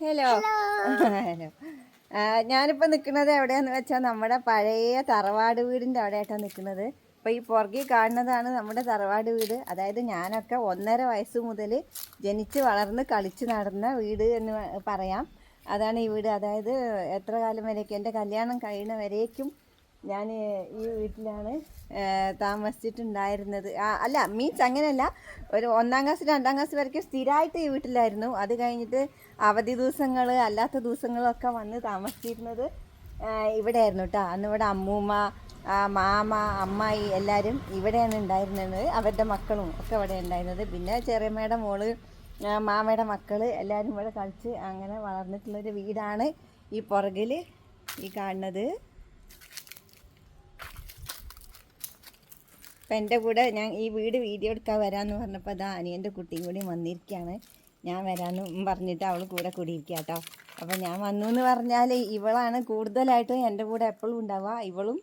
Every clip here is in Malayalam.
ഹലോ ഹലോ ഞാനിപ്പോൾ നിൽക്കുന്നത് എവിടെയാന്ന് വെച്ചാൽ നമ്മുടെ പഴയ തറവാട് വീടിന്റെ അവിടെയായിട്ടാണ് നിൽക്കുന്നത് അപ്പോൾ ഈ പുറകിൽ കാണുന്നതാണ് നമ്മുടെ തറവാട് വീട്. അതായത് ഞാനൊക്കെ ഒന്നര വയസ്സ് മുതൽ ജനിച്ച് വളർന്ന് കളിച്ച് നടന്ന വീട് എന്ന് പറയാം. അതാണ് ഈ വീട്. അതായത് എത്ര കാലം വരേക്കും എന്റെ കല്യാണം കഴിയുന്ന വരേക്കും ഞാൻ ഈ വീട്ടിലാണ് താമസിച്ചിട്ടുണ്ടായിരുന്നത്. അല്ല മീൻസ് അങ്ങനെയല്ല. ഒരു ഒന്നാം ക്ലാസ് രണ്ടാം ക്ലാസ് വരയ്ക്കും സ്ഥിരമായിട്ട് ഈ വീട്ടിലായിരുന്നു. അത് കഴിഞ്ഞിട്ട് അവധി ദിവസങ്ങൾ അല്ലാത്ത ദിവസങ്ങളൊക്കെ വന്ന് താമസിച്ചിരുന്നത് ഇവിടെ ആയിരുന്നു കേട്ടോ. അന്ന് ഇവിടെ അമ്മൂമ്മ മാമ അമ്മായി എല്ലാവരും ഇവിടെയാണ് ഉണ്ടായിരുന്നത്. അവരുടെ മക്കളും ഒക്കെ ഇവിടെ ഉണ്ടായിരുന്നത്. പിന്നെ ചെറിയമ്മയുടെ മോൾ മാമയുടെ മക്കൾ എല്ലാവരും ഇവിടെ കളിച്ച് അങ്ങനെ വളർന്നിട്ടുള്ളൊരു വീടാണ് ഈ പുറകിൽ ഈ കാണുന്നത്. അപ്പം എന്റെ കൂടെ ഞാൻ ഈ വീട് വീഡിയോ എടുക്കാൻ വരാമെന്ന് പറഞ്ഞപ്പോൾ അതാ അനിയന്റെ കുട്ടിയും കൂടി വന്നിരിക്കുകയാണ് ഞാൻ വരാമെന്ന് പറഞ്ഞിട്ട് അവൾ കൂടെ കൂടിയിരിക്കുക കേട്ടോ അപ്പോൾ ഞാൻ വന്നു എന്ന് പറഞ്ഞാൽ ഇവളാണ് കൂടുതലായിട്ടും എന്റെ കൂടെ എപ്പോഴും ഉണ്ടാവുക. ഇവളും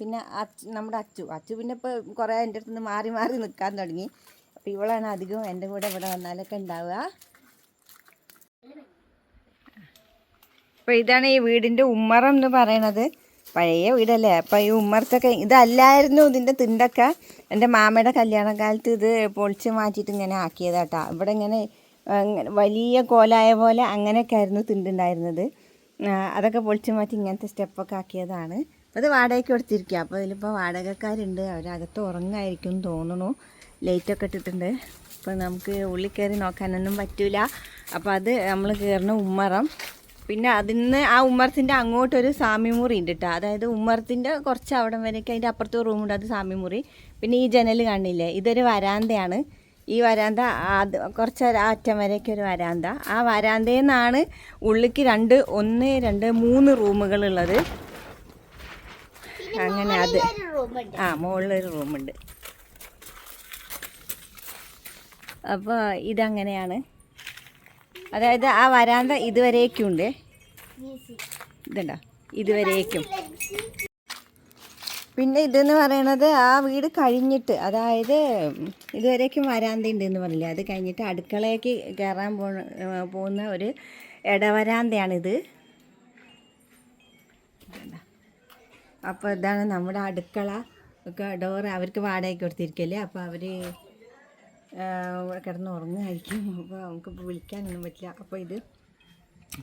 പിന്നെ അച്ചു നമ്മുടെ അച്ചു. അച്ചു പിന്നെ ഇപ്പോൾ കുറേ എന്റെ അടുത്ത് നിന്ന് മാറി മാറി നിൽക്കാൻ തുടങ്ങി. അപ്പോൾ ഇവളാണ് അധികവും എന്റെ കൂടെ ഇവിടെ വന്നാലൊക്കെ ഉണ്ടാവുക. അപ്പോൾ ഇതാണ് ഈ വീടിന്റെ ഉമ്മറം എന്ന് പറയണത് പഴയ വീടല്ലേ? അപ്പോൾ ഈ ഉമ്മർത്തൊക്കെ ഇതല്ലായിരുന്നു ഇതിന്റെ തിണ്ടൊക്കെ. എന്റെ മാമയുടെ കല്യാണ കാലത്ത് ഇത് പൊളിച്ച് മാറ്റിയിട്ട് ഇങ്ങനെ ആക്കിയതാട്ടാ. ഇവിടെ ഇങ്ങനെ വലിയ കോലായ പോലെ അങ്ങനെയൊക്കെ ആയിരുന്നു തിണ്ടുണ്ടായിരുന്നത്. അതൊക്കെ പൊളിച്ച് മാറ്റി ഇങ്ങനത്തെ സ്റ്റെപ്പൊക്കെ ആക്കിയതാണ്. ഇത് വാടകയ്ക്ക് കൊടുത്തിരിക്കുക അപ്പോൾ ഇതിലിപ്പോൾ വാടകക്കാരുണ്ട്. അവരകത്ത് ഉറങ്ങായിരിക്കും തോന്നുന്നു. ലൈറ്റൊക്കെ ഇട്ടിട്ടുണ്ട്. അപ്പോൾ നമുക്ക് ഉള്ളിൽ കയറി നോക്കാനൊന്നും പറ്റില്ല അപ്പോൾ അത് നമ്മൾ കയറുന്ന ഉമ്മറം. പിന്നെ അതിന്ന് ആ ഉമ്മർത്തിന്റെ അങ്ങോട്ടൊരു സാമിമുറി ഉണ്ട് കേട്ടോ അതായത് ഉമ്മർത്തിന്റെ കുറച്ച് അവിടം വരെയൊക്കെ അതിന്റെ അപ്പുറത്ത് റൂമുണ്ട് അത് സാമിമുറി. പിന്നെ ഈ ജനൽ കാണില്ലേ ഇതൊരു വരാന്തയാണ്. ഈ വരാന്ത അത് കുറച്ച് അറ്റം വരെയൊക്കെ ഒരു വരാന്ത. ആ വരാന്തയിൽ നിന്നാണ് ഉള്ളിക്ക് രണ്ട് ഒന്ന് രണ്ട് മൂന്ന് റൂമുകളുള്ളത്. അങ്ങനെ അത്. ആ മുകളിലൊരു റൂമുണ്ട്. അപ്പോൾ ഇതങ്ങനെയാണ്. അതായത് ആ വരാന്ത ഇതുവരെയൊക്കെ ഉണ്ട് ഇതുണ്ടോ? ഇതുവരേക്കും. പിന്നെ ഇതെന്ന് പറയണത് ആ വീട് കഴിഞ്ഞിട്ട് അതായത് ഇതുവരേക്കും വരാന്ത ഉണ്ട് എന്ന് പറഞ്ഞില്ലേ? അത് കഴിഞ്ഞിട്ട് അടുക്കളയ്ക്ക് കയറാൻ പോകുന്ന ഒരു ഇടവരാന്തയാണിത്. അപ്പോൾ ഇതാണ് നമ്മുടെ അടുക്കള. ഒക്കെ ഡോർ അവർക്ക് വാടകയ്ക്ക് കൊടുത്തിരിക്കല്ലേ? അപ്പോൾ അവർ കിടന്ന് ഉറങ്ങുമായിരിക്കും. അപ്പോൾ നമുക്ക് വിളിക്കാനൊന്നും പറ്റില്ല. അപ്പോൾ ഇത്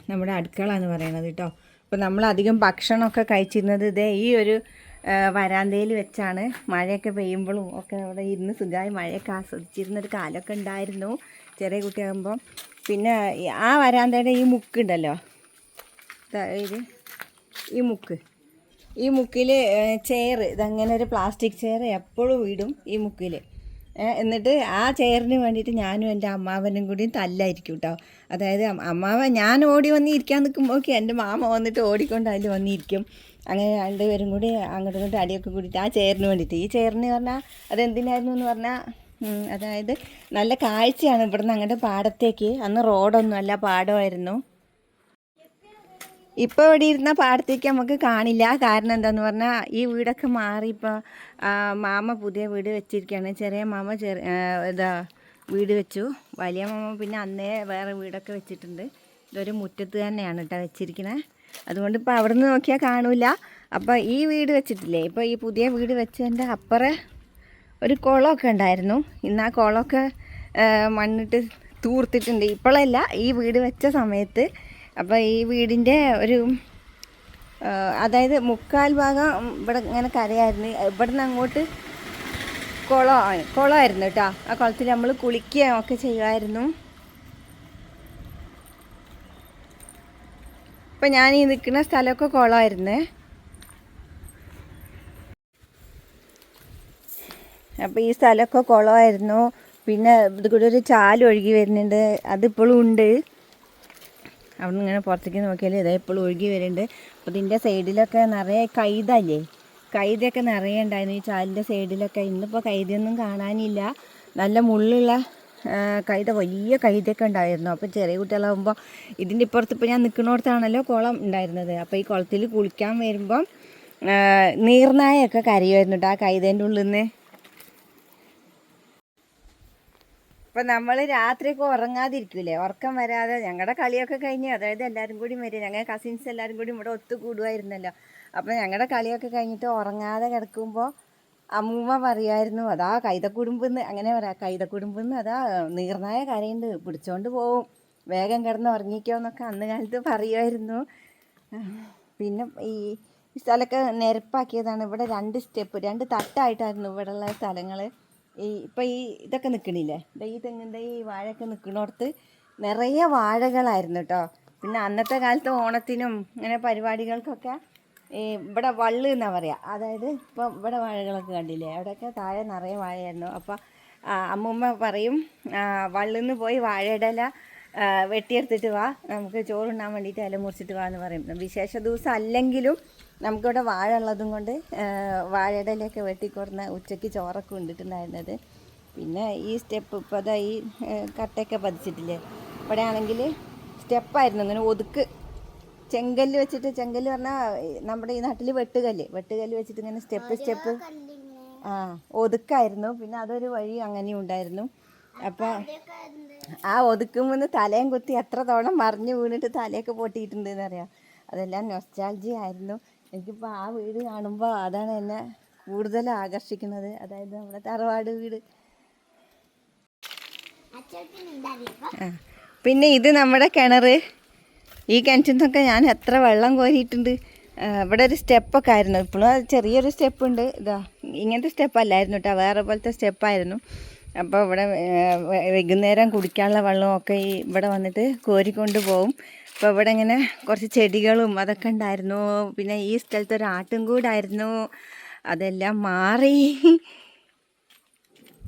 നമ്മുടെ അടുക്കള എന്ന് പറയുന്നത് കേട്ടോ. അപ്പോൾ നമ്മൾ അധികം ഭക്ഷണമൊക്കെ കഴിച്ചിരുന്നത് ഇതേ ഈ ഒരു വരാന്തയിൽ വെച്ചാണ്. മഴയൊക്കെ പെയ്യുമ്പോഴും ഒക്കെ അവിടെ ഇരുന്ന് സുഖമായി മഴയൊക്കെ ആസ്വദിച്ചിരുന്നൊരു കാലമൊക്കെ ഉണ്ടായിരുന്നു ചെറിയ കുട്ടിയാകുമ്പോൾ പിന്നെ ആ വരാന്തയുടെ ഈ മുക്കുണ്ടല്ലോ ഇത് ഈ മുക്ക്. ഈ മുക്കിൽ ചെയർ ഇതങ്ങനെ ഒരു പ്ലാസ്റ്റിക് ചെയർ എപ്പോഴും ഇടും ഈ മുക്കിൽ എന്നിട്ട് ആ ചെയറിന് വേണ്ടിയിട്ട് ഞാനും എന്റെ അമ്മാവനും കൂടി തല്ലായിരിക്കും കേട്ടോ അതായത് അമ്മാവൻ ഞാൻ ഓടി വന്ന് ഇരിക്കാൻ നിൽക്കുമ്പോഴൊക്കെ എന്റെ മാമ വന്നിട്ട് ഓടിക്കൊണ്ട് അതിൽ വന്നിരിക്കും. അങ്ങനെ രണ്ടുപേരും കൂടി അങ്ങോട്ടും ഇങ്ങോട്ടും അടിയൊക്കെ കൂടിയിട്ട് ആ ചെയറിന് വേണ്ടിയിട്ട്. ഈ ചെയറിന് പറഞ്ഞാൽ അതെന്തിനായിരുന്നു എന്ന് പറഞ്ഞാൽ അതായത് നല്ല കാഴ്ചയാണ് ഇവിടുന്ന് അങ്ങോട്ട് പാടത്തേക്ക്. അന്ന് റോഡൊന്നും അല്ല പാടമായിരുന്നു. ഇപ്പോൾ ഇവിടെ ഇരുന്ന പാടത്തേക്ക് നമുക്ക് കാണില്ല. കാരണം എന്താന്ന് പറഞ്ഞാൽ ഈ വീടൊക്കെ മാറി ഇപ്പോൾ മാമ പുതിയ വീട് വെച്ചിരിക്കുകയാണ് ചെറിയ മാമ ചെറിയ ഇതാ വീട് വെച്ചു. വലിയ മാമ പിന്നെ അന്നേ വേറെ വീടൊക്കെ വെച്ചിട്ടുണ്ട്. ഇതൊരു മുറ്റത്ത് തന്നെയാണ് കേട്ടോ വെച്ചിരിക്കുന്നത് അതുകൊണ്ട് ഇപ്പോൾ അവിടെ നിന്ന് നോക്കിയാൽ കാണൂല. അപ്പോൾ ഈ വീട് വെച്ചിട്ടില്ലേ ഇപ്പോൾ ഈ പുതിയ വീട് വെച്ചതിന്റെ അപ്പുറം ഒരു കുളമൊക്കെ ഉണ്ടായിരുന്നു. ഇന്ന് ആ കുളമൊക്കെ മണ്ണിട്ട് തൂർത്തിട്ടുണ്ട്. ഇപ്പോഴല്ല ഈ വീട് വെച്ച സമയത്ത് അപ്പോൾ ഈ വീടിന്റെ ഒരു അതായത് മുക്കാൽ ഭാഗം ഇവിടെ ഇങ്ങനെ കരയായിരുന്നു. ഇവിടെ നിന്ന് അങ്ങോട്ട് കുളമാണ് കുളമായിരുന്നു കേട്ടോ. ആ കുളത്തിൽ നമ്മൾ കുളിക്കുകയും ഒക്കെ ചെയ്യുമായിരുന്നു. ഇപ്പം ഞാൻ ഈ നിൽക്കുന്ന സ്ഥലമൊക്കെ കുളമായിരുന്നേ. അപ്പോൾ ഈ സ്ഥലമൊക്കെ കുളമായിരുന്നു. പിന്നെ ഇത് കൂടെ ഒരു ചാൽ ഒഴുകി വരുന്നുണ്ട്. അതിപ്പോഴും ഉണ്ട്. അവിടെ നിന്ന് ഇങ്ങനെ പുറത്തേക്ക് നോക്കിയാൽ ഇതാ എപ്പോഴും ഒഴുകി വരുന്നുണ്ട് അപ്പോൾ ഇതിന്റെ സൈഡിലൊക്കെ നിറയെ കൈതല്ലേ? കൈതയൊക്കെ നിറയെ ഉണ്ടായിരുന്നു. ഈ ചാലിന്റെ സൈഡിലൊക്കെ ഇന്നിപ്പോൾ കൈതയൊന്നും കാണാനില്ല. നല്ല മുള്ളുള്ള കൈത വലിയ കൈതയൊക്കെ ഉണ്ടായിരുന്നു. അപ്പോൾ ചെറിയ കുട്ടികളാകുമ്പോൾ ഇതിന്റെ ഇപ്പുറത്ത് ഇപ്പോൾ ഞാൻ നിൽക്കുന്നിടത്താണല്ലോ കുളം ഉണ്ടായിരുന്നത്. അപ്പോൾ ഈ കുളത്തിൽ കുളിക്കാൻ വരുമ്പം നീർനായൊക്കെ കരയുമായിരുന്നു കേട്ടോ ആ കൈതേന്റെ ഉള്ളിൽ നിന്ന് ഇപ്പൊ നമ്മൾ രാത്രിയൊക്കെ ഉറങ്ങാതിരിക്കൂലേ? ഉറക്കം വരാതെ ഞങ്ങളുടെ കളിയൊക്കെ കഴിഞ്ഞ് അതായത് എല്ലാവരും കൂടി വരും. ഞങ്ങൾ കസിൻസ് എല്ലാവരും കൂടി ഇവിടെ ഒത്തുകൂടുമായിരുന്നല്ലോ അപ്പം ഞങ്ങളുടെ കളിയൊക്കെ കഴിഞ്ഞിട്ട് ഉറങ്ങാതെ കിടക്കുമ്പോൾ അമ്മൂമ്മ പറയായിരുന്നു അതാ കൈതക്കുടുംബെന്ന് അങ്ങനെ പറയാം കൈതക്കുടുംബെന്ന് അതാ നീർനായ കരയുണ്ട് പിടിച്ചോണ്ട് പോവും. വേഗം കിടന്ന് ഉറങ്ങിക്കോന്നൊക്കെ അന്ന് കാലത്ത് പറയുമായിരുന്നു പിന്നെ ഈ ഈ സ്ഥലമൊക്കെ നിരപ്പാക്കിയതാണ്. ഇവിടെ രണ്ട് സ്റ്റെപ്പ് രണ്ട് തട്ടായിട്ടായിരുന്നു ഇവിടെയുള്ള സ്ഥലങ്ങൾ ഈ ഇപ്പം ഈ ഇതൊക്കെ നിൽക്കണില്ലേ ഈ തെങ്ങിന്റെ ഈ വാഴയൊക്കെ നിൽക്കണോടത്ത് നിറയെ വാഴകളായിരുന്നു കേട്ടോ പിന്നെ അന്നത്തെ കാലത്ത് ഓണത്തിനും അങ്ങനെ പരിപാടികൾക്കൊക്കെ ഇവിടെ വള്ളു എന്നാ പറയുക അതായത് ഇപ്പം ഇവിടെ വാഴകളൊക്കെ കണ്ടില്ലേ? അവിടെയൊക്കെ താഴെ നിറയെ വാഴയായിരുന്നു. അപ്പോൾ അമ്മൂമ്മ പറയും വള്ളുന്ന് പോയി വാഴയുടെ ഇല വെട്ടിയെടുത്തിട്ട് വാ. നമുക്ക് ചോറുണ്ണാൻ വേണ്ടിയിട്ട് ഇല മുറിച്ചിട്ട് വാ എന്ന് പറയും. വിശേഷ ദിവസം അല്ലെങ്കിലും നമുക്കിവിടെ വാഴ ഉള്ളതും കൊണ്ട് വാഴയുടെ ഇലയൊക്കെ വെട്ടിക്കുറന്ന് ഉച്ചയ്ക്ക് ചോറൊക്കെ ഉണ്ടിട്ടുണ്ടായിരുന്നത് പിന്നെ ഈ സ്റ്റെപ്പ് ഇപ്പോൾ അതാ ഈ കട്ടയൊക്കെ പതിച്ചിട്ടില്ലേ? ഇവിടെ ആണെങ്കിൽ സ്റ്റെപ്പായിരുന്നു. ഇങ്ങനെ ഒതുക്ക് ചെങ്കല്ല് വെച്ചിട്ട് ചെങ്കല്ല് പറഞ്ഞാൽ നമ്മുടെ ഈ നാട്ടിൽ വെട്ടുകല്ല്. വെട്ടുകല്ല് വെച്ചിട്ട് ഇങ്ങനെ സ്റ്റെപ്പ് സ്റ്റെപ്പ് ആ ഒതുക്കായിരുന്നു. പിന്നെ അതൊരു വഴി അങ്ങനെയും ഉണ്ടായിരുന്നു. അപ്പോൾ ആ ഒതുക്കുമ്പോൾ തലയും കുത്തി എത്ര തവണ മറിഞ്ഞു വീണിട്ട് തലയൊക്കെ പൊട്ടിയിട്ടുണ്ടെന്ന് അറിയാം അതെല്ലാം നൊസ്റ്റാൾജി ആയിരുന്നു. എനിക്കിപ്പോൾ ആ വീട് കാണുമ്പോൾ അതാണ് എന്നെ കൂടുതൽ ആകർഷിക്കുന്നത്. അതായത് നമ്മുടെ തറവാട് വീട്. പിന്നെ ഇത് നമ്മുടെ കിണർ ഈ കിണറ്റിൽ നിന്നൊക്കെ ഞാൻ എത്ര വെള്ളം കോരിയിട്ടുണ്ട്. ഇവിടെ ഒരു സ്റ്റെപ്പൊക്കെ ആയിരുന്നു. ഇപ്പോഴും ചെറിയൊരു സ്റ്റെപ്പ് ഉണ്ട് ഇതാ ഇങ്ങനത്തെ സ്റ്റെപ്പ് അല്ലായിരുന്നു കേട്ടോ. വേറെ പോലത്തെ സ്റ്റെപ്പായിരുന്നു. അപ്പോൾ ഇവിടെ വൈകുന്നേരം കുടിക്കാനുള്ള വെള്ളമൊക്കെ ഈ ഇവിടെ വന്നിട്ട് കോരിക്കൊണ്ട് പോകും അപ്പോൾ ഇവിടെ ഇങ്ങനെ കുറച്ച് ചെടികളും അതൊക്കെ ഉണ്ടായിരുന്നു. പിന്നെ ഈ സ്ഥലത്ത് ഒരു ആട്ടും കൂടായിരുന്നു. അതെല്ലാം മാറി.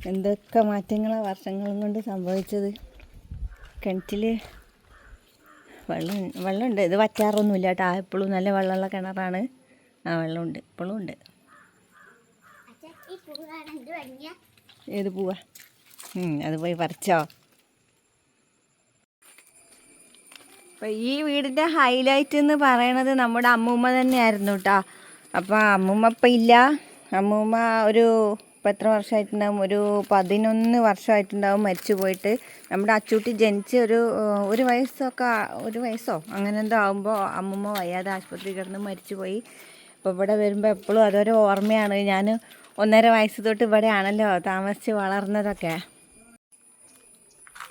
എന്തൊക്കെ മാറ്റങ്ങളാണ് വർഷങ്ങളും കൊണ്ട് സംഭവിച്ചത്. കിണറ്റിൽ വെള്ളം വെള്ളമുണ്ട്. ഇത് വറ്റാറൊന്നുമില്ല കേട്ടോ. എപ്പോഴും നല്ല വെള്ളമുള്ള കിണറാണ്. ആ വെള്ളമുണ്ട്. ഇപ്പോഴും ഉണ്ട്. ഏത് പൂവാ? അത് പോയി പറിച്ചോ. അപ്പം ഈ വീടിന്റെ ഹൈലൈറ്റ് എന്ന് പറയണത് നമ്മുടെ അമ്മൂമ്മ തന്നെയായിരുന്നു കേട്ടോ അപ്പോൾ അമ്മൂമ്മ ഇപ്പം ഇല്ല. അമ്മൂമ്മ ഒരു ഇപ്പം എത്ര വർഷമായിട്ടുണ്ടാവും ഒരു പതിനൊന്ന് വർഷമായിട്ടുണ്ടാവും മരിച്ചു പോയിട്ട്. നമ്മുടെ അച്ചൂട്ടി ജനിച്ച് ഒരു ഒരു വയസ്സൊക്കെ ഒരു വയസ്സോ അങ്ങനെ എന്തോ ആകുമ്പോൾ അമ്മൂമ്മ വയ്യാതെ ആശുപത്രി കിടന്ന് മരിച്ചു പോയി. അപ്പോൾ ഇവിടെ വരുമ്പോൾ എപ്പോഴും അതൊരു ഓർമ്മയാണ്. ഞാൻ ഒന്നര വയസ്സ് തൊട്ട് ഇവിടെയാണല്ലോ താമസിച്ച് വളർന്നതൊക്കെ.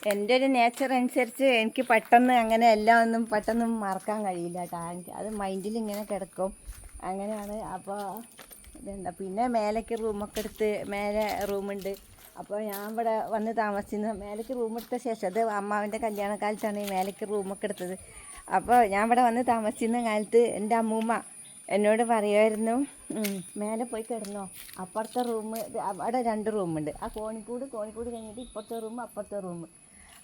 എന്റെ ഒരു നേച്ചർ അനുസരിച്ച് എനിക്ക് പെട്ടെന്ന് അങ്ങനെ എല്ലാം ഒന്നും പെട്ടെന്ന് മറക്കാൻ കഴിയില്ല കേട്ടോ എനിക്ക് അത് മൈൻഡിൽ ഇങ്ങനെ കിടക്കും. അങ്ങനെയാണ്. അപ്പോൾ ഇതെന്താ? പിന്നെ മേലേക്ക് റൂമൊക്കെ എടുത്ത് മേലെ റൂമുണ്ട് അപ്പോൾ ഞാൻ ഇവിടെ വന്ന് താമസിക്കുന്ന മേലേക്ക് റൂം എടുത്ത ശേഷം അത് അമ്മാവിന്റെ കല്യാണക്കാലത്താണ് ഈ മേലേക്ക് റൂമൊക്കെ എടുത്തത്. അപ്പോൾ ഞാൻ ഇവിടെ വന്ന് താമസിക്കുന്ന കാലത്ത് എന്റെ അമ്മൂമ്മ എന്നോട് പറയുമായിരുന്നു "ഉം, മേലെ പോയി കിടന്നോ. അപ്പുറത്തെ റൂം അവിടെ രണ്ട് റൂമുണ്ട് ആ കോണിക്കൂട് കോണിക്കൂട് കഴിഞ്ഞിട്ട് ഇപ്പുറത്തെ റൂം അപ്പുറത്തെ റൂം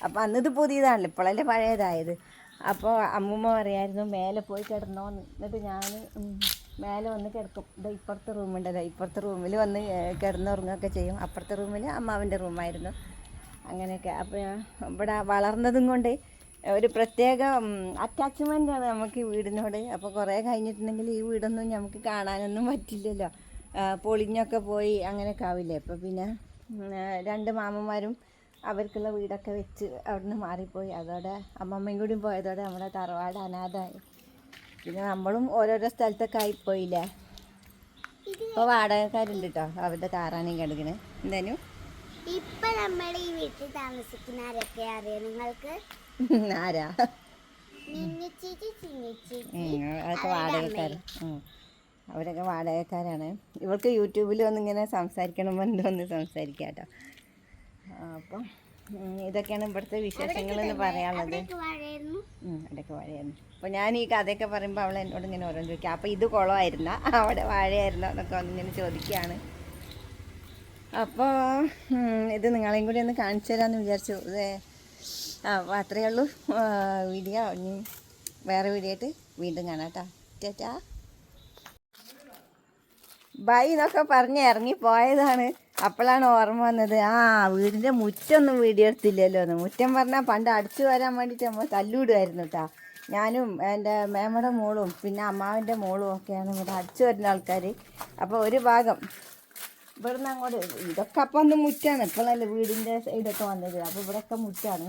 അപ്പോൾ അന്നത് പുതിയതാണല്ലോ ഇപ്പോഴല്ലേ പഴയതായത്. അപ്പോൾ അമ്മൂമ്മ പറയായിരുന്നു മേലെ പോയി കിടന്നോ എന്നിട്ട് ഞാൻ മേലെ വന്ന് കിടക്കും. ഇതാ ഇപ്പുറത്തെ റൂമുണ്ടല്ലോ ഇപ്പുറത്തെ റൂമിൽ വന്ന് കിടന്നുറങ്ങുകയൊക്കെ ചെയ്യും. അപ്പുറത്തെ റൂമിൽ അമ്മാവിന്റെ റൂമായിരുന്നു. അങ്ങനെയൊക്കെ. അപ്പോൾ ഇവിടെ വളർന്നതും കൊണ്ട് ഒരു പ്രത്യേക അറ്റാച്ച്മെന്റാണ് നമുക്ക് ഈ വീടിനോട്. അപ്പോൾ കുറേ കഴിഞ്ഞിട്ടുണ്ടെങ്കിൽ ഈ വീടൊന്നും നമുക്ക് കാണാനൊന്നും പറ്റില്ലല്ലോ. പൊളിഞ്ഞൊക്കെ പോയി അങ്ങനെയൊക്കെ ആവില്ലേ. അപ്പോൾ പിന്നെ രണ്ട് മാമന്മാരും അവർക്കുള്ള വീടൊക്കെ വെച്ച് അവിടുന്ന് മാറിപ്പോയി. അതോടെ അമ്മമ്മയും കൂടി പോയതോടെ നമ്മുടെ തറവാട് അനാഥായി പിന്നെ നമ്മളും ഓരോരോ സ്ഥലത്തൊക്കെ ആയിപ്പോയില്ലേ? ഇപ്പോൾ വാടകക്കാരുണ്ട് കേട്ടോ അവരുടെ താറാനയും കിടക്കണേ. എന്തായാലും ഇപ്പൊ നമ്മൾ ഈ വീട്ടിൽ താമസിക്കുന്ന ആരൊക്കെ അറിയാം നിങ്ങൾക്ക്? ആരാ? വാടകക്കാര്. അതൊക്കെ വാടകക്കാർ അവരൊക്കെ വാടകക്കാരാണ്. ഇവർക്ക് യൂട്യൂബിൽ വന്നിങ്ങനെ സംസാരിക്കണം എന്തോന്ന് സംസാരിക്കാം കേട്ടോ അപ്പം ഇതൊക്കെയാണ് ഇവിടുത്തെ വിശേഷങ്ങൾ എന്ന് പറയാനുള്ളത്. ഇടയ്ക്ക് വാഴയായിരുന്നു. അപ്പോൾ ഞാൻ ഈ കഥയൊക്കെ പറയുമ്പോൾ അവൾ എന്നോട് ഇങ്ങനെ ഓരോന്ന് ചോദിക്കുക അപ്പോൾ ഇത് കുളമായിരുന്ന? അവിടെ വാഴയായിരുന്നോ? എന്നൊക്കെ വന്നിങ്ങനെ ചോദിക്കുകയാണ്. അപ്പോൾ ഇത് നിങ്ങളെയും കൂടി ഒന്ന് കാണിച്ചു തരാമെന്ന് വിചാരിച്ചു. അപ്പോൾ അത്രയേ ഉള്ളൂ. വീഡിയോ. ഇനി വേറെ വീഡിയോ ആയിട്ട് വീണ്ടും കാണാം കേട്ടോ. ചേച്ചാ ബൈ എന്നൊക്കെ പറഞ്ഞ് ഇറങ്ങി പോയതാണ് അപ്പോഴാണ് ഓർമ്മ വന്നത്. ആ വീടിന്റെ മുറ്റൊന്നും വീഡിയോ എടുത്തില്ലല്ലോ എന്ന്. മുറ്റം പറഞ്ഞാൽ പണ്ട് അടിച്ചു വരാൻ വേണ്ടിയിട്ട് നമ്മൾ തല്ലുവിടുമായിരുന്നു കേട്ടോ ഞാനും എന്റെ മേമയുടെ മോളും പിന്നെ അമ്മാവിന്റെ മോളും ഒക്കെയാണ് ഇവിടെ അടിച്ചു വരുന്ന ആൾക്കാർ അപ്പോൾ ഒരു ഭാഗം ഇവിടുന്ന് അങ്ങോട്ട് ഇതൊക്കെ അപ്പം അന്ന് മുറ്റാണ്. ഇപ്പോഴല്ലേ വീടിന്റെ സൈഡൊക്കെ വന്നത്. അപ്പോൾ ഇവിടെയൊക്കെ മുറ്റാണ്.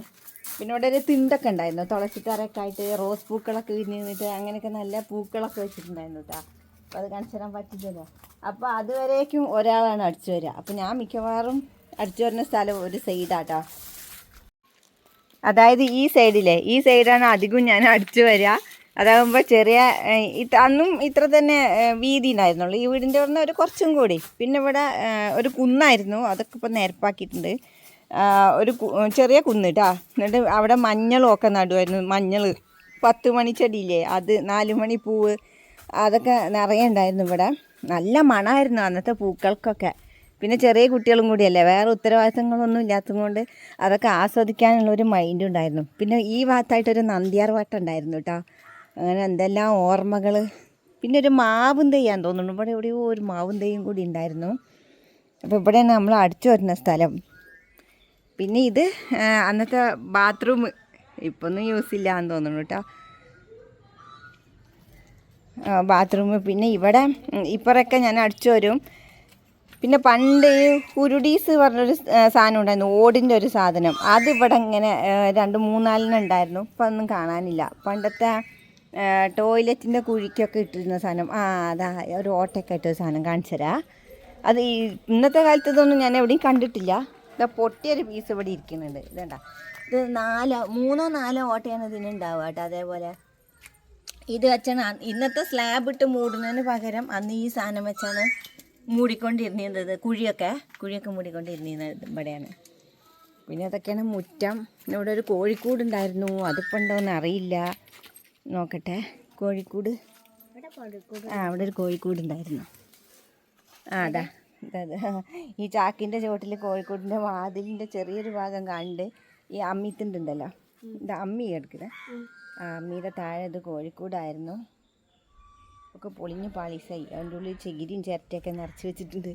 പിന്നെ ഇവിടെ ഒരു തിണ്ടൊക്കെ ഉണ്ടായിരുന്നു. തുളസിത്തറയൊക്കെ ആയിട്ട് റോസ് പൂക്കളൊക്കെ വിരിഞ്ഞിട്ട് അങ്ങനെയൊക്കെ നല്ല പൂക്കളൊക്കെ വെച്ചിട്ടുണ്ടായിരുന്നു കേട്ടോ അത് കാണിച്ചു പറ്റില്ലല്ലോ. അപ്പോൾ അതുവരേക്കും ഒരാളാണ് അടിച്ചു വരിക. അപ്പോൾ ഞാൻ മിക്കവാറും അടിച്ചു വരുന്ന സ്ഥലം ഒരു സൈഡാട്ടോ. അതായത് ഈ സൈഡിലെ ഈ സൈഡാണ് അധികവും ഞാൻ അടിച്ചു വരിക. അതാകുമ്പോൾ ചെറിയ അന്നും ഇത്ര തന്നെ വീതി ഉണ്ടായിരുന്നുള്ളൂ. ഈ വീടിന്റെ പറഞ്ഞ ഒരു കുറച്ചും കൂടി. പിന്നെ ഇവിടെ ഒരു കുന്നായിരുന്നു. അതൊക്കെ ഇപ്പോൾ നിരപ്പാക്കിയിട്ടുണ്ട്. ഒരു ചെറിയ കുന്ന് കേട്ടോ എന്നിട്ട് അവിടെ മഞ്ഞളൊക്കെ നടുമായിരുന്നു മഞ്ഞൾ പത്ത് മണി ചെടിയില്ലേ? അത് നാല് മണി പൂവ്. അതൊക്കെ നിറയെ ഉണ്ടായിരുന്നു ഇവിടെ. നല്ല മണമായിരുന്നു അന്നത്തെ പൂക്കൾക്കൊക്കെ. പിന്നെ ചെറിയ കുട്ടികളും കൂടിയല്ലേ വേറെ ഉത്തരവാദിത്തങ്ങളൊന്നും ഇല്ലാത്തതുകൊണ്ട് അതൊക്കെ ആസ്വദിക്കാനുള്ള ഒരു മൈൻഡ് ഉണ്ടായിരുന്നു. പിന്നെ ഈ ഭാഗത്തായിട്ടൊരു നന്ദിയാർ വട്ടം ഉണ്ടായിരുന്നു കേട്ടോ അങ്ങനെ എന്തെല്ലാം ഓർമ്മകൾ പിന്നെ ഒരു മാവും തെയ്യാൻ തോന്നുന്നു. ഇവിടെ എവിടെയോ ഒരു മാവും തെയ്യും കൂടി ഉണ്ടായിരുന്നു. അപ്പോൾ ഇവിടെയാണ് നമ്മൾ അടിച്ചു വരുന്ന സ്ഥലം. പിന്നെ ഇത് അന്നത്തെ ബാത്റൂം ഇപ്പൊന്നും യൂസ് ഇല്ല എന്ന് തോന്നുന്നു കേട്ടോ ബാത്റൂം പിന്നെ ഇവിടെ ഇപ്പറൊക്കെ ഞാൻ അടിച്ചു വരും. പിന്നെ പണ്ട് ഈ ഉരുടീസ് പറഞ്ഞൊരു സാധനം ഉണ്ടായിരുന്നു ഓടിന്റെ ഒരു സാധനം. അത് ഇവിടെ ഇങ്ങനെ രണ്ട് മൂന്നാലിന് ഉണ്ടായിരുന്നു. ഇപ്പം ഒന്നും കാണാനില്ല. പണ്ടത്തെ ടോയ്ലറ്റിന്റെ കുഴിക്കൊക്കെ ഇട്ടിരുന്ന സാധനം. ആ അതാ ഒരു ഓട്ടയൊക്കെ ഇട്ടൊരു സാധനം കാണിച്ചു തരാം. അത് ഈ ഇന്നത്തെ കാലത്ത് ഇതൊന്നും ഞാൻ എവിടെയും കണ്ടിട്ടില്ല. ഇതാ പൊട്ടിയൊരു പീസ് ഇവിടെ ഇരിക്കുന്നുണ്ട്. ഇതേണ്ട? ഇത് നാലോ മൂന്നോ നാലോ ഓട്ടയാണ് ഇതിനുണ്ടാവുക കേട്ടോ. അതേപോലെ ഇത് വെച്ചാണ് ഇന്നത്തെ സ്ലാബ് ഇട്ട് മൂടുന്നതിന് പകരം അന്ന് ഈ സാധനം വെച്ചാണ് മൂടിക്കൊണ്ടിരുന്നത്. കുഴിയൊക്കെ കുഴിയൊക്കെ മൂടിക്കൊണ്ടിരുന്നത് ഇവിടെയാണ്. പിന്നെ അതൊക്കെയാണ് മുറ്റം. ഇവിടെ ഒരു കോഴിക്കൂട് ഉണ്ടായിരുന്നു. അതിപ്പോൾ ഉണ്ടോയെന്ന് അറിയില്ല. നോക്കട്ടെ. കോഴിക്കൂട്. ആ അവിടെ ഒരു കോഴിക്കൂട് ഉണ്ടായിരുന്നു. ആ അതാ. ഈ ചാക്കിന്റെ ചുവട്ടിൽ കോഴിക്കൂടിന്റെ വാതിലിന്റെ ചെറിയൊരു ഭാഗം കണ്ട് ഈ അമ്മിത്തുണ്ടുണ്ടല്ലോ ഇത് അമ്മി എടുക്കുന്നത് ആ അമ്മിയുടെ താഴെ ഇത് കോഴിക്കൂടായിരുന്നു. ഒക്കെ പൊളിഞ്ഞ് പാളിസായി. അതിന്റെ ഉള്ളിൽ ചകിരിയും ചിരട്ടയൊക്കെ നിറച്ച് വെച്ചിട്ടുണ്ട്.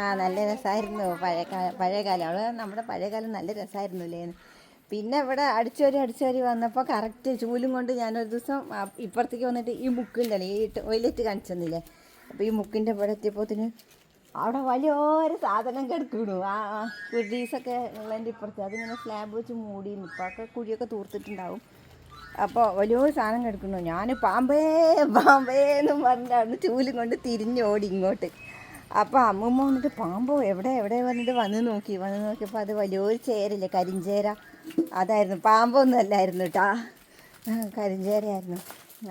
ആ നല്ല രസമായിരുന്നു. പഴയ പഴയ കാലം. നമ്മുടെ പഴയ കാലം നല്ല രസമായിരുന്നു അല്ലേ? പിന്നെ ഇവിടെ അടിച്ചോരി അടിച്ചോരി വന്നപ്പോൾ കറക്റ്റ് ചൂലും കൊണ്ട് ഞാനൊരു ദിവസം ഇപ്പുറത്തേക്ക് വന്നിട്ട് ഈ മുക്കുണ്ടല്ലേ ഈ ടോയ്ലറ്റ് കാണിച്ചെന്നില്ലേ? അപ്പോൾ ഈ മുക്കിന്റെ ഇവിടെ എത്തിയപ്പോത്തിന് അവിടെ വലിയൊരു സാധനം കിടക്കണു. ആ കുഴീസൊക്കെ ഉള്ളതിന്റെ ഇപ്പുറത്ത്. അതിങ്ങനെ സ്ലാബ് വെച്ച് മൂടി ഇപ്പൊക്കെ കുഴിയൊക്കെ തൂർത്തിട്ടുണ്ടാവും. അപ്പോൾ വലിയൊരു സാധനം കിടക്കുന്നു ഞാൻ പാമ്പേ പാമ്പേ എന്നും പറഞ്ഞിട്ടാണ് ചൂലും കൊണ്ട് തിരിഞ്ഞോടി ഇങ്ങോട്ട്. അപ്പോൾ അമ്മൂമ്മ വന്നിട്ട് പാമ്പോ എവിടെ എവിടെ വന്നിട്ട് വന്ന് നോക്കി. വന്ന് നോക്കിയപ്പോൾ അത് വലിയൊരു ചേരല്ലേ കരിഞ്ചേര. അതായിരുന്നു. പാമ്പൊന്നും അല്ലായിരുന്നു കേട്ടാ കരിഞ്ചേരയായിരുന്നു.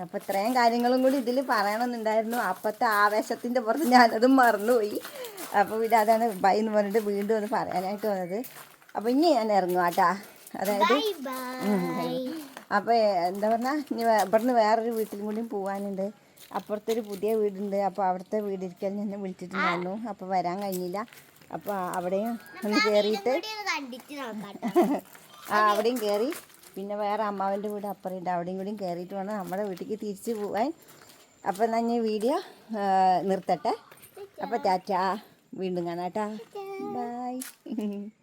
അപ്പോൾ ഇത്രയും കാര്യങ്ങളും കൂടി ഇതിൽ പറയണമെന്നുണ്ടായിരുന്നു. അപ്പത്തെ ആവേശത്തിന്റെ പുറത്ത് ഞാനത് മറന്നുപോയി. അപ്പോൾ പിന്നെ അതാണ് ബൈ എന്ന് പറഞ്ഞിട്ട് വീണ്ടും ഒന്ന് പറയാനായിട്ട് വന്നത്. അപ്പോൾ ഇനി ഞാൻ ഇറങ്ങും കേട്ടാ അതായത് അപ്പോൾ എന്താ പറഞ്ഞാൽ ഇനി ഇവിടുന്ന് വേറൊരു വീട്ടിലും കൂടിയും പോകാനുണ്ട് അപ്പുറത്തൊരു പുതിയ വീടുണ്ട്. അപ്പോൾ അവിടുത്തെ വീടിരിക്കൽ ഞാൻ വിളിച്ചിട്ടുണ്ടായിരുന്നു. അപ്പോൾ വരാൻ കഴിഞ്ഞില്ല. അപ്പോൾ അവിടെയും ഒന്ന് കയറിയിട്ട് നോക്കാം ആ അവിടെയും കയറി പിന്നെ വേറെ അമ്മാവന്റെ വീട് അപ്പുറമുണ്ട് അവിടെയും കൂടിയും കയറിയിട്ട് വേണം നമ്മുടെ വീട്ടിലേക്ക് തിരിച്ച് പോവാൻ. അപ്പോൾ ഞാൻ ഈ വീഡിയോ നിർത്തട്ടെ. അപ്പോൾ ടാറ്റാ. വീണ്ടും കാണാം ടാ ബൈ